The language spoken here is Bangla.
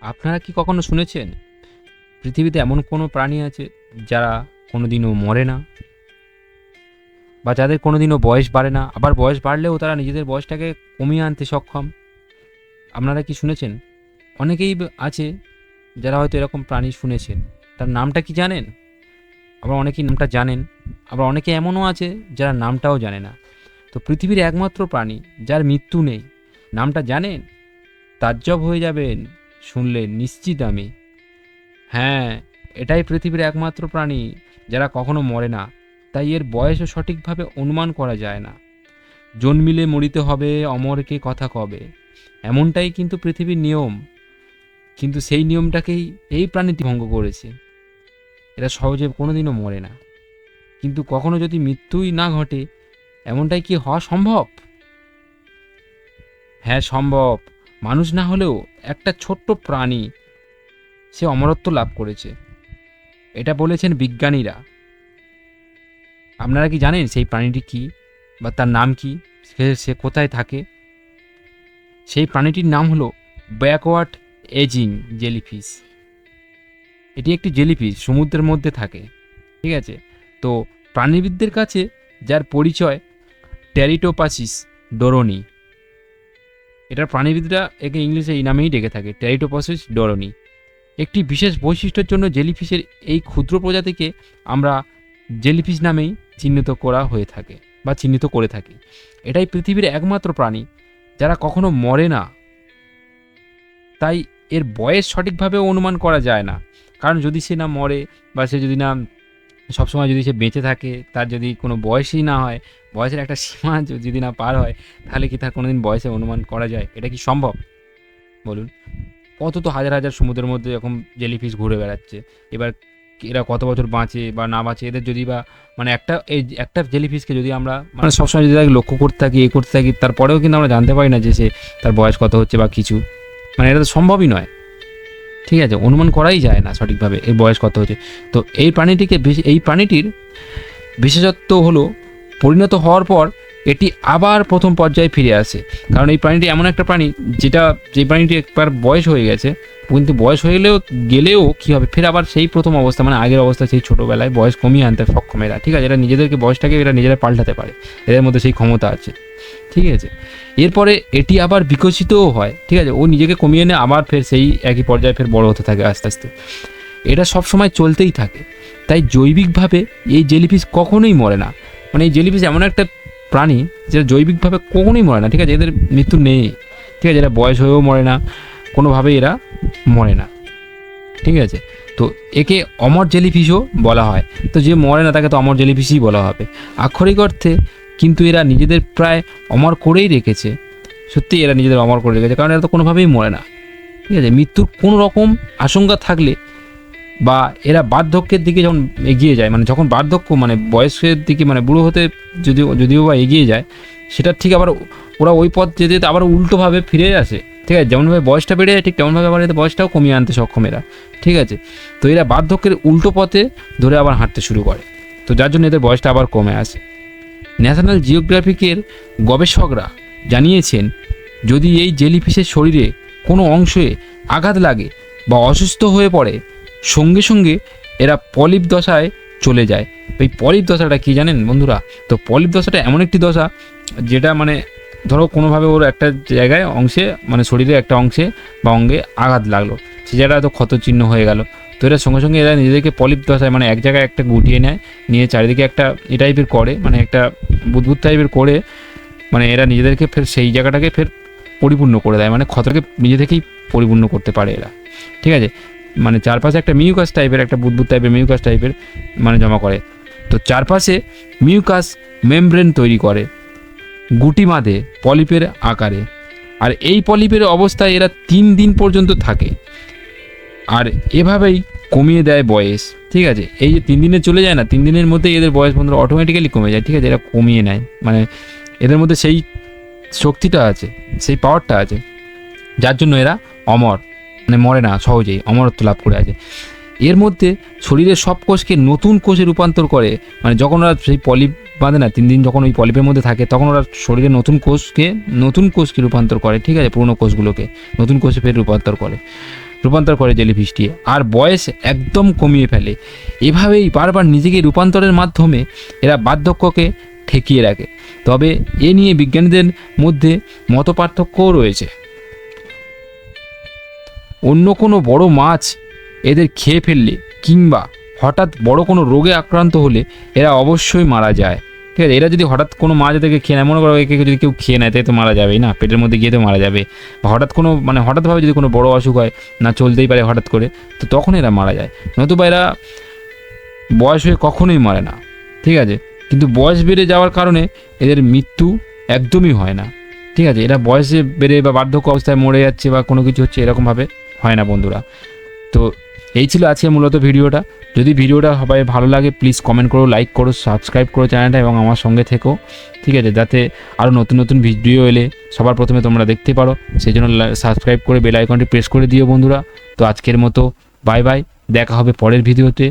আপনারা কি কখনো শুনেছেন? পৃথিবীতে এমন কোনো প্রাণী আছে যারা কোনোদিনও মরে না? বা যাদের কোনোদিনও বয়স বাড়ে না? আবার বয়স বাড়লেও তারা নিজেদের বয়সটাকে কমিয়ে আনতে সক্ষম? আপনারা কি শুনেছেন? অনেকেই আছে যারা হয়তো এরকম প্রাণী শুনেছেন। তার নামটা কি জানেন? আবার অনেকেই নামটা জানেন। আবার অনেকে এমনও আছে যারা নামটাও জানে না। তো পৃথিবীর একমাত্র প্রাণী যার মৃত্যু নেই, নামটা জানেন? তাজ্জব হয়ে যাবেন। শুনলে নিশ্চিত আমি। হ্যাঁ এটাই পৃথিবীর একমাত্র প্রাণী যারা কখনো মরে না, তাই এর বয়সও সঠিকভাবে অনুমান করা যায় না। জন্মিলে মরিতে হবে, অমরকে কথা কবে? এমনটাই কিন্তু পৃথিবীর নিয়ম। কিন্তু সেই নিয়মটাকেই এই প্রাণীটি ভঙ্গ করেছে। এরা সহজে কোনোদিনও মরে না। কিন্তু কখনো যদি মৃত্যুই না ঘটে, এমনটাই কি হওয়া সম্ভব? হ্যাঁ সম্ভব। মানুষ না হলেও একটা ছোট্ট প্রাণী সে অমরত্ব লাভ করেছে। এটা বলেছেন বিজ্ঞানীরা। আপনারা কি জানেন সেই প্রাণীটি কি বা তার নাম কি? সে সে কোথায় থাকে? সেই প্রাণীটির নাম হলো ব্যাকওয়ার্ড এজিং জেলিফিশ। এটি একটি জেলিফিশ, সমুদ্রের মধ্যে থাকে। ঠিক আছে? তো প্রাণীবিদদের কাছে যার পরিচয় ট্যারিটোপাসিস ডোরোনি এটার প্রাণীবিদরা একে ইংলিশে এই নামেই ডেকে থাকে ট্যারিটোপাসিস ডরনি একটি বিশেষ বৈশিষ্ট্যের জন্য জেলিফিশের এই ক্ষুদ্র প্রজাতিকে আমরা জেলিফিশ নামেই চিহ্নিত করা হয়ে থাকে বা চিহ্নিত করে থাকি। এটাই পৃথিবীর একমাত্র প্রাণী, যারা কখনো মরে না। তাই এর বয়স সঠিকভাবে অনুমান করা যায় না। কারণ যদি সে না মরে বা সে যদি না সবসময় যদি সে বেঁচে থাকে, তার যদি কোনো বয়সই না হয়, বয়সের একটা সীমা যদি না পার হয়, তাহলে কি তার কোনোদিন বয়সে অনুমান করা যায়? এটা কি সম্ভব? বলুন। কত তো হাজার হাজার সমুদ্রের মধ্যে এরকম জেলিফিশ ঘুরে বেড়াচ্ছে, এবার এরা কত বছর বাঁচে বা না বাঁচে, এদের যদি বা মানে একটা এই একটা জেলিফিশকে যদি আমরা মানে সবসময় যদি তাকে লক্ষ্য করতে থাকি, এ করতে থাকি, তারপরেও কিন্তু আমরা জানতে পারি না যে সে তার বয়স কত হচ্ছে বা কিছু। মানে এটা তো সম্ভবই নয়। ঠিক আছে, অনুমান করাই যায় না সঠিকভাবে এর বয়স কত হচ্ছে। তো এই প্রাণীটিকে এই প্রাণীটির বিশেষত্ব হলো পরিণত হওয়ার পর এটি আবার প্রথম পর্যায়ে ফিরে আসে। কারণ এই প্রাণীটি এমন একটা প্রাণী যেটা, যে প্রাণীটি একবার বয়স হয়ে গেছে, কিন্তু বয়স হয়ে গেলেও গেলেও কী হবে? ফের আবার সেই প্রথম অবস্থা মানে আগের অবস্থা সেই ছোটোবেলায় বয়স কমিয়ে আনতে সক্ষম এরা, ঠিক আছে? এরা নিজেদেরকে, বয়সটাকে এরা নিজেরা পাল্টাতে পারে। এদের মধ্যে সেই ক্ষমতা আছে। ঠিক আছে। এরপরে এটি আবার বিকশিতও হয়, ঠিক আছে? ও নিজেকে কমিয়ে এনে আবার ফের সেই একই পর্যায়ে ফের বড় হতে থাকে আস্তে আস্তে। এটা সব সময় চলতেই থাকে। তাই জৈবিকভাবে এই জেলিফিশ কখনোই মরে না। মানে এই জেলিফিশ এমন একটা প্রাণী যেটা জৈবিকভাবে কখনোই মরে না, ঠিক আছে? এদের মৃত্যু নেই, ঠিক আছে? এরা বয়স হয়েও মরে না, কোনোভাবেই এরা মরে না, ঠিক আছে? তো একে অমর জেলিফিশও বলা হয়। তো যে মরে না তাকে তো অমর জেলিফিশই বলা হবে। আক্ষরিক অর্থে কিন্তু এরা নিজেদের প্রায় অমর করেই রেখেছে। সত্যি এরা নিজেদের অমর করে রেখেছে, কারণ এরা তো কোনোভাবেই মরে না। ঠিক আছে? মৃত্যুর কোনো রকম আশঙ্কা থাকলে বা এরা বার্ধক্যের দিকে যখন এগিয়ে যায় মানে যখন বার্ধক্য মানে বয়সের দিকে মানে বুড়ো হতে যদিও যদিও বা এগিয়ে যায় সেটা ঠিক আবার ওরা ওই পথ যেতে যেতে আবার উল্টোভাবে ফিরে আসে। ঠিক আছে? যেমনভাবে বয়সটা বেড়ে যায়, ঠিক তেমনভাবে আবার এদের বয়সটাও কমিয়ে আনতে সক্ষম এরা। ঠিক আছে? তো এরা বার্ধক্যের উল্টো পথে ধরে আবার হাঁটতে শুরু করে। তো যার জন্য এদের বয়সটা আবার কমে আসে। ন্যাশনাল জিওগ্রাফিকের গবেষকরা জানিয়েছেন, যদি এই জেলিফিশের শরীরে কোনো অংশে আঘাত লাগে বা অসুস্থ হয়ে পড়ে, সঙ্গে সঙ্গে এরা পলিপ দশায় চলে যায়। এই পলিপ দশাটা কি জানেন বন্ধুরা? তো পলিপ দশাটা এমন একটি দশা, যেটা মানে ধরো কোনোভাবে ওর একটা জায়গায় অংশে মানে শরীরে একটা অংশে বা অঙ্গে আঘাত লাগল। সে জায়গাটা তো ক্ষত চিহ্ন হয়ে গেল। তো এরা সঙ্গে সঙ্গে এরা নিজেদেরকে পলিপ দশায় মানে এক জায়গায় একটা গুটিয়ে নেয়, নিয়ে চারিদিকে একটা এ টাইপের করে মানে একটা বুদবুদ টাইপের করে মানে এরা নিজেদেরকে ফের সেই জায়গাটাকে ফের পরিপূর্ণ করে দেয় মানে ক্ষতটাকে নিজে থেকেই পরিপূর্ণ করতে পারে এরা। ঠিক আছে? মানে চারপাশে একটা মিউকাস টাইপের একটা বুদবুদ টাইপের মিউকাস টাইপের মানে জমা করে। তো চারপাশে মিউকাস মেমব্রেন তৈরি করে, গুটি বাঁধে পলিপের আকারে। আর এই পলিপের অবস্থায় এরা তিন দিন পর্যন্ত থাকে। আর এভাবেই কমিয়ে দেয় বয়স, ঠিক আছে? এই যে তিন দিনে চলে যায় না, তিন দিনের মধ্যেই এদের বয়স বন্ধুরা অটোমেটিক্যালি কমে যায়, ঠিক আছে? এরা কমিয়ে নেয়। মানে এদের মধ্যে সেই শক্তিটা আছে, সেই পাওয়ারটা আছে, যার জন্য এরা অমর মানে মরে না, সহজেই অমরত্ব লাভ করে আছে। এর মধ্যে শরীরের সব কোষকে নতুন কোষে রূপান্তর করে মানে যখন ওরা সেই পলিপ বাঁধে না, তিন দিন যখন ওই পলিপের মধ্যে থাকে, তখন ওরা শরীরে নতুন কোষকে নতুন কোষকে রূপান্তর করে, ঠিক আছে? পুরনো কোষগুলোকে নতুন কোষে ফের রূপান্তর করে। রূপান্তর করে জেলিফিশটি আর বয়স একদম কমিয়ে ফেলে। এভাবেই বারবার নিজেকে রূপান্তরের মাধ্যমে এরা বার্ধক্যকে ঠেকিয়ে রাখে। তবে এ নিয়ে বিজ্ঞানীদের মধ্যে মতপার্থক্যও রয়েছে। অন্য কোনো বড় মাছ এদের খেয়ে ফেললে কিংবা হঠাৎ বড় কোনো রোগে আক্রান্ত হলে এরা অবশ্যই মারা যায়। ঠিক আছে, এরা যদি হঠাৎ কোনো মাছ এদেরকে খেয়ে নেয়, মনে করো একে যদি কেউ খেয়ে নেয় তাই তো মারা যাবেই না, পেটের মধ্যে গিয়ে তো মারা যাবে। বা হঠাৎ কোনো মানে হঠাৎভাবে যদি কোনো বড় অসুখ হয়, না চলতেই পারে হঠাৎ করে, তো তখন এরা মারা যায়। নতুবা এরা বয়স হয়ে কখনোই মারে না, ঠিক আছে? কিন্তু বয়স বেড়ে যাওয়ার কারণে এদের মৃত্যু একদমই হয় না, ঠিক আছে? এরা বয়সে বেড়ে বা বার্ধক্য অবস্থায় মরে যাচ্ছে বা কোনো কিছু হচ্ছে এরকমভাবে হয় না বন্ধুরা। তো এই ছিল আজকে মূলত ভিডিওটা। যদি ভিডিওটা সবাই ভালো লাগে প্লিজ কমেন্ট করো লাইক করো সাবস্ক্রাইব করো চ্যানেলটা এবং আমার সঙ্গে থেকো। ঠিক আছে, যাতে আরও নতুন নতুন ভিডিও এলে সবার প্রথমে তোমরা দেখতে পারো। সেই জন্য সাবস্ক্রাইব করে বেল আইকনটি প্রেস করে দিও বন্ধুরা। তো আজকের মতো বাই বাই দেখা হবে পরের ভিডিওতে